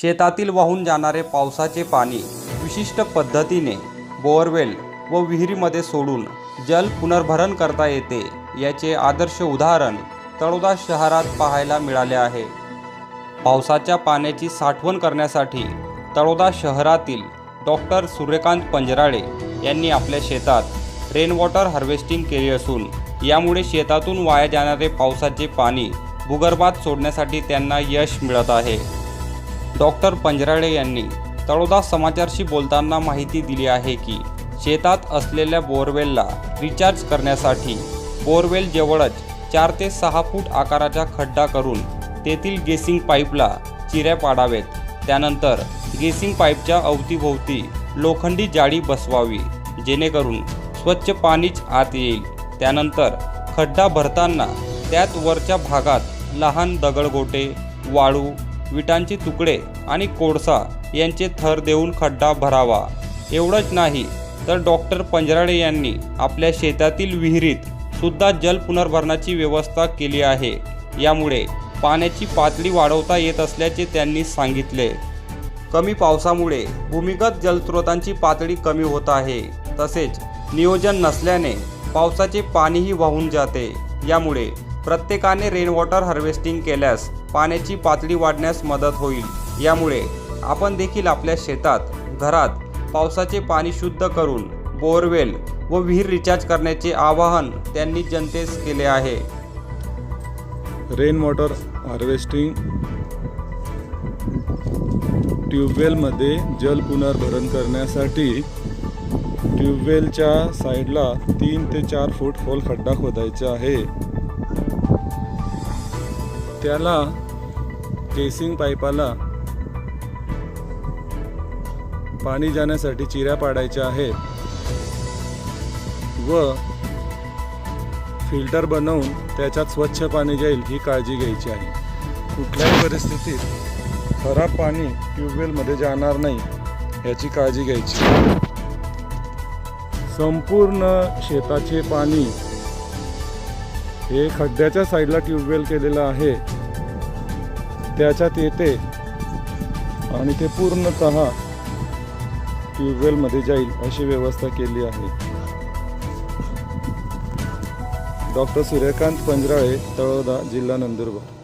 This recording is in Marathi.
शेतातील वाहून जाणारे पावसाचे पाणी विशिष्ट पद्धतीने बोअरवेल व विहिरीमध्ये सोडून जल पुनर्भरण करता येते याचे आदर्श उदाहरण तळोदा शहरात पाहायला मिळाले आहे. पावसाच्या पाण्याची साठवण करण्यासाठी तळोदा शहरातील डॉक्टर सूर्यकांत पंजराळे यांनी आपल्या शेतात रेन वॉटर हार्वेस्टिंग केली असून यामुळे शेतातून वाया जाणारे पावसाचे पाणी भूगर्भात सोडण्यासाठी त्यांना यश मिळत आहे. डॉक्टर पंजराळे यांनी तळोदा समाचारशी बोलताना माहिती दिली आहे की शेतात असलेल्या बोरवेलला रिचार्ज करण्यासाठी बोरवेल जवळच चार ते सहा फूट आकाराचा खड्डा करून तेथील गेसिंग पाईपला चिऱ्या पाडावेत. त्यानंतर गेसिंग पाईपच्या अवतीभोवती लोखंडी जाळी बसवावी जेणेकरून स्वच्छ पाणीच आत येईल. त्यानंतर खड्डा भरताना त्यात वरच्या भागात लहान दगडगोटे वाळू विटांचे तुकडे आणि कोळसा यांचे थर देऊन खड्डा भरावा. एवढंच नाही तर डॉक्टर पंजराळे यांनी आपल्या शेतातील विहिरीत सुद्धा जल पुनर्भरणाची व्यवस्था केली आहे. यामुळे पाण्याची पातळी वाढवता येत असल्याचे त्यांनी सांगितले. कमी पावसामुळे भूमिगत जलस्रोतांची पातळी कमी होत आहे. तसेच नियोजन नसल्याने पावसाचे पाणीही वाहून जाते. यामुळे प्रत्येकाने रेन वॉटर हार्वेस्टिंग केल्यास पाण्याची पातळी वाढण्यास मदत होईल. यामुळे आपण देखील आपल्या शेतात घरात पावसाचे पाणी शुद्ध करून बोअरवेल व विहीर रिचार्ज करण्याचे आवाहन त्यांनी जनतेस केले आहे. रेन वॉटर हार्वेस्टिंग ट्यूबवेलमध्ये जल पुनर्भरण करण्यासाठी ट्यूबवेलच्या साईडला तीन ते चार फूट खोल खड्डा खोदायचा आहे. त्याला केसिंग पाईपाला पाणी जाण्यासाठी चिऱ्या पाडायच्या आहेत. व फिल्टर बनवून त्याच्यात स्वच्छ पाणी जाईल ही काळजी घ्यायची आहे. कुठल्याही परिस्थितीत खराब पाणी ट्यूबवेलमध्ये जाणार नाही याची काळजी घ्यायची. संपूर्ण शेताचे पाणी हे खड्ड्याच्या साईडला ट्यूबवेल केलेलं आहे. त्याच्यात येते. आणि ते पूर्णतः ट्यूबवेलमध्ये जाईल अशी व्यवस्था केली आहे. डॉक्टर सूर्यकांत पंजराळे तळोदा जिल्हा नंदुरबार.